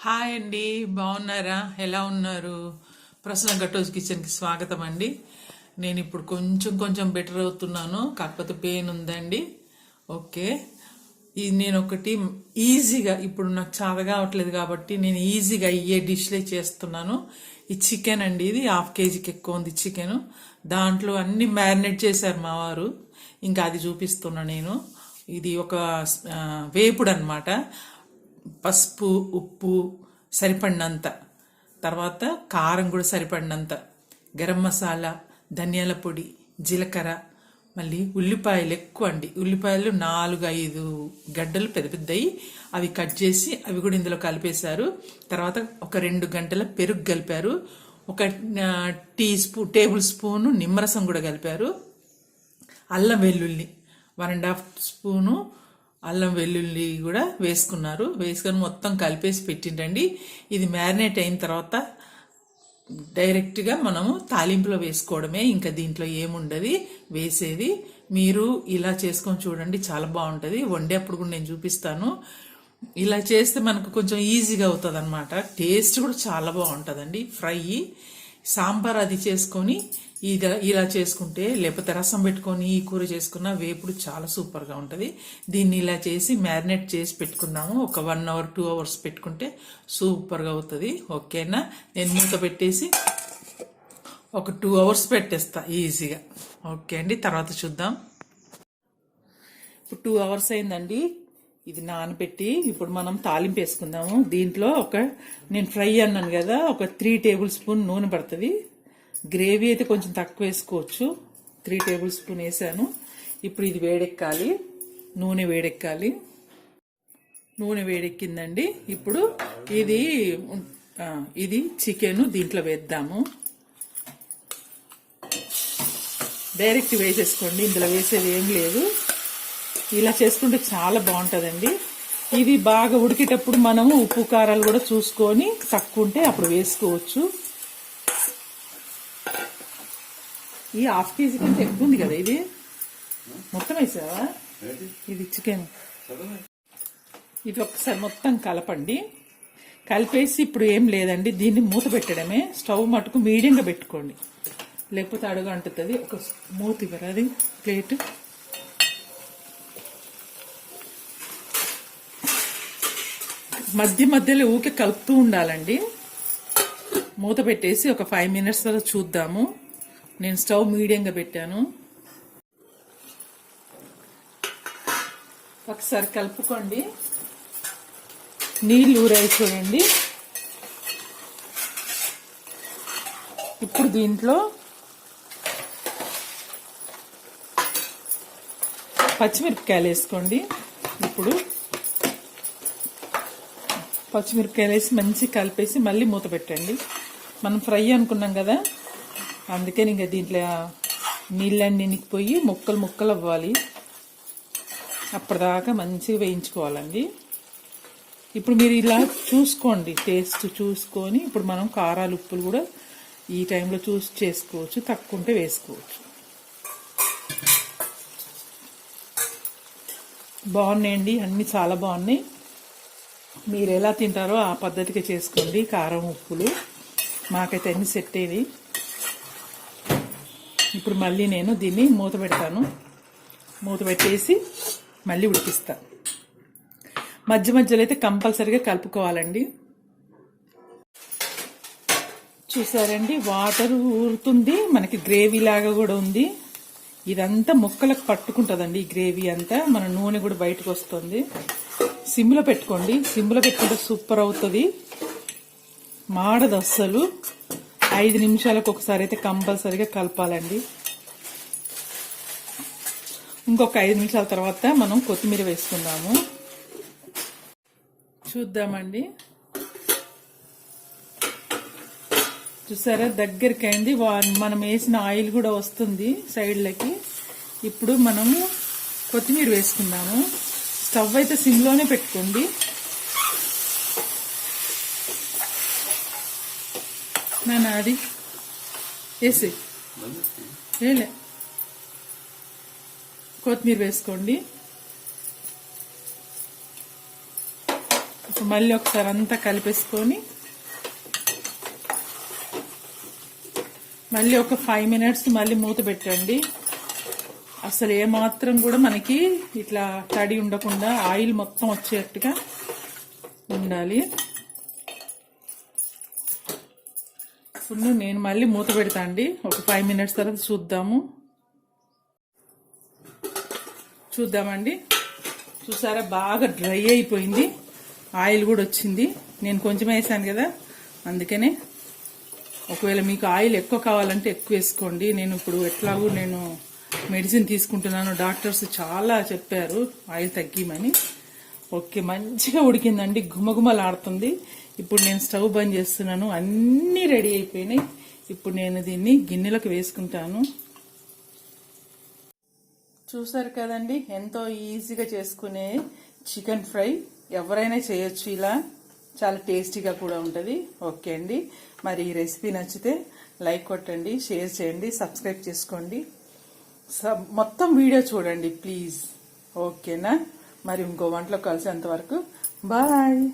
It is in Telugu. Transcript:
హాయ్ అండి బాగున్నారా? ఎలా ఉన్నారు? ప్రసన్న గట్టోజ్ కిచెన్కి స్వాగతం అండి. నేను ఇప్పుడు కొంచెం కొంచెం బెటర్ అవుతున్నాను కాకపోతే పెయిన్ ఉందండి. ఓకే. ఇది నేను ఒకటి ఈజీగా ఇప్పుడు నాకు చాలా కావట్లేదు కాబట్టి నేను ఈజీగా అయ్యే డిష్లే చేస్తున్నాను. ఈ చికెన్ అండి ఇది హాఫ్ కేజీకి ఎక్కువ ఉంది చికెన్ దాంట్లో అన్ని మ్యారినేట్ చేశారు మా వారు. ఇంకా అది చూపిస్తున్నా నేను. ఇది ఒక వేపుడు అనమాట పసుపు ఉప్పు సరిపడినంత. తర్వాత కారం కూడా సరిపడినంత. గరం మసాలా ధనియాల పొడి జీలకర్ర మళ్ళీ ఉల్లిపాయలు ఎక్కువ అండి. ఉల్లిపాయలు నాలుగు ఐదు గడ్డలు పెద్ద పెద్దవి అవి కట్ చేసి అవి కూడా ఇందులో కలిపేశారు. తర్వాత ఒక రెండు గంటల పెరుగు కలిపారు. ఒక టీ స్పూ టేబుల్ స్పూను నిమ్మరసం కూడా కలిపారు. అల్లం వెల్లుల్లి వన్ అండ్ హాఫ్ స్పూను అల్లం వెల్లుల్లి కూడా వేసుకున్నారు. వేసుకొని మొత్తం కలిపేసి పెట్టిండండి. ఇది మ్యారినేట్ అయిన తర్వాత డైరెక్ట్గా మనము తాలింపులో వేసుకోవడమే. ఇంకా దీంట్లో ఏముండదు. వేసేది. మీరు ఇలా చేసుకొని చూడండి. చాలా బాగుంటుంది. వండేప్పుడు కూడా నేను చూపిస్తాను. ఇలా చేస్తే మనకు కొంచెం ఈజీగా అవుతుంది అనమాట టేస్ట్ కూడా చాలా బాగుంటుందండి. ఫ్రై సాంబార్ అది చేసుకొని ఇది ఇలా చేసుకుంటే లేకపోతే రసం పెట్టుకొని ఈ కూర చేసుకున్న వేపుడు చాలా సూపర్గా ఉంటుంది. దీన్ని ఇలా చేసి మ్యారినేట్ చేసి పెట్టుకున్నాము ఒక వన్ అవర్ టూ అవర్స్ పెట్టుకుంటే సూపర్గా అవుతుంది. ఓకేనా? నేను మూత పెట్టేసి ఒక టూ అవర్స్ పెట్టేస్తా ఈజీగా. ఓకే అండి తర్వాత చూద్దాం. ఇప్పుడు టూ అవర్స్ అయిందండి. ఇది నానబెట్టి ఇప్పుడు మనం తాలింపు వేసుకుందాము. దీంట్లో ఒక నేను ఫ్రై అన్నాను కదా ఒక త్రీ టేబుల్ స్పూన్ నూనె పడుతుంది. గ్రేవీ అయితే కొంచెం తక్కువ వేసుకోవచ్చు. త్రీ టేబుల్ స్పూన్ వేసాను. ఇప్పుడు ఇది వేడెక్కాలి. నూనె వేడెక్కాలి. నూనె వేడెక్కిందండి. ఇప్పుడు ఇది ఇది చికెన్ దీంట్లో వేద్దాము. డైరెక్ట్ వేసేసుకోండి. ఇందులో వేసేది ఏం లేదు. ఇలా చేసుకుంటే చాలా బాగుంటుందండి. ఇది బాగా ఉడికేటప్పుడు మనము ఉప్పు కారాలు కూడా చూసుకొని తక్కువ ఉంటే అప్పుడు వేసుకోవచ్చు. ఈ హాఫ్ కేజీ కంటే ఎక్కువ ఉంది కదా ఇది? మొత్తం వేసావా? ఇది చికెన్. ఇది ఒకసారి మొత్తం కలపండి. కలిపేసి ఇప్పుడు ఏం లేదండి. దీన్ని మూత పెట్టడమే. స్టవ్ మటుకు మీడియంగా పెట్టుకోండి. లేకపోతే అడుగు అంటుతుంది. ఒక మూత ఇవ్వరు. అది ప్లేట్. మధ్య మధ్యలో ఊకే కలుపుతూ ఉండాలండి. మూత పెట్టేసి ఒక ఫైవ్ మినిట్స్ వరకు చూద్దాము. నేను స్టవ్ మీడియంగా పెట్టాను. ఒకసారి కలుపుకోండి. నీళ్ళు ఊరాయి చూడండి. ఇప్పుడు దీంట్లో పచ్చిమిరపకాయలు వేసుకోండి. ఇప్పుడు పచ్చిమిరపకాయలు వేసి మంచిగా కలిపేసి మళ్ళీ మూత పెట్టండి. మనం ఫ్రై అనుకున్నాం కదా అందుకని ఇంకా దీంట్లో నీళ్ళన్నీ నినికిపోయి ముక్కలు ముక్కలు అవ్వాలి. అప్పటిదాకా మంచిగా వేయించుకోవాలండి. ఇప్పుడు మీరు ఇలా చూసుకోండి టేస్ట్ చూసుకొని ఇప్పుడు మనం కారాలు ఉప్పులు కూడా ఈ టైంలో చూసి చేసుకోవచ్చు తక్కువ ఉంటే వేసుకోవచ్చు. బాగున్నాయండి అన్నీ చాలా బాగున్నాయి. మీరు ఎలా తింటారో ఆ పద్ధతిగా చేసుకోండి. కారం ఉప్పులు. మాకైతే అన్ని సెట్ అయ్యి ఇప్పుడు మళ్ళీ నేను దీన్ని మూత పెడతాను. మూత పెట్టేసి మళ్ళీ ఉడికిస్తా. మధ్య మధ్యలో అయితే కంపల్సరీగా కలుపుకోవాలండి. చూసారండి? వాటర్ ఊరుతుంది. మనకి గ్రేవీ లాగా కూడా ఉంది. ఇదంతా ముక్కలకు పట్టుకుంటుందండి ఈ గ్రేవీ అంతా. మన నూనె కూడా బయటకు వస్తుంది. సిమ్లో పెట్టుకోండి. సిమ్లో పెట్టుకుంటే సూపర్ అవుతుంది. మాడదు అస్సలు. ఐదు నిమిషాలకు ఒకసారి అయితే కంపల్సరీగా కలపాలండి. ఇంకొక ఐదు నిమిషాల తర్వాత మనం కొత్తిమీర వేసుకుందాము. చూద్దామండి. చూసారా? దగ్గరికి అయింది వా- మనం వేసిన ఆయిల్ కూడా వస్తుంది సైడ్లకి. ఇప్పుడు మనము కొత్తిమీర వేసుకుందాము. స్టవ్ అయితే సిమ్లోనే పెట్టుకోండి. నా అది. వేసి వేలే కొత్తిమీర వేసుకోండి. మళ్ళీ ఒకసారి అంతా కలిపేసుకొని మళ్ళీ ఒక ఫైవ్ మినిట్స్ మళ్ళీ మూత పెట్టండి. అసలు ఏమాత్రం కూడా మనకి ఇట్లా తడి ఉండకుండా ఆయిల్ మొత్తం వచ్చేట్టుగా ఉండాలి. ఇప్పుడు నేను మళ్ళీ మూత పెడతా అండి. ఒక ఫైవ్ మినిట్స్ తర్వాత చూద్దాము. చూద్దామండి. చూసారా? బాగా డ్రై అయిపోయింది. ఆయిల్ కూడా వచ్చింది. నేను కొంచెం వేసాను కదా. అందుకనే ఒకవేళ మీకు ఆయిల్ ఎక్కువ కావాలంటే ఎక్కువ వేసుకోండి. నేను ఇప్పుడు ఎట్లాగూ నేను మెడిసిన్ తీసుకుంటున్నాను. డాక్టర్స్ చాలా చెప్పారు ఆయిల్ తగ్గిమని. ఓకే మంచిగా ఉడికిందండి గుమగుమలాడుతుంది ఇప్పుడు నేను స్టవ్ బంద్ చేస్తున్నాను అన్నీ రెడీ అయిపోయినాయి. ఇప్పుడు నేను దీన్ని గిన్నెలకు వేసుకుంటాను. చూసారు కదండి ఎంతో ఈజీగా చేసుకునే చికెన్ ఫ్రై. ఎవరైనా చేయొచ్చు ఇలా. చాలా టేస్టీగా కూడా ఉంటుంది. ఓకే అండి. మరి ఈ రెసిపీ నచ్చితే లైక్ కొట్టండి షేర్ చేయండి సబ్స్క్రైబ్ చేసుకోండి. మొత్తం వీడియో చూడండి ప్లీజ్. ఓకేనా? మరి ఇంకో వంటలో కలిసేంత వరకు. బాయ్.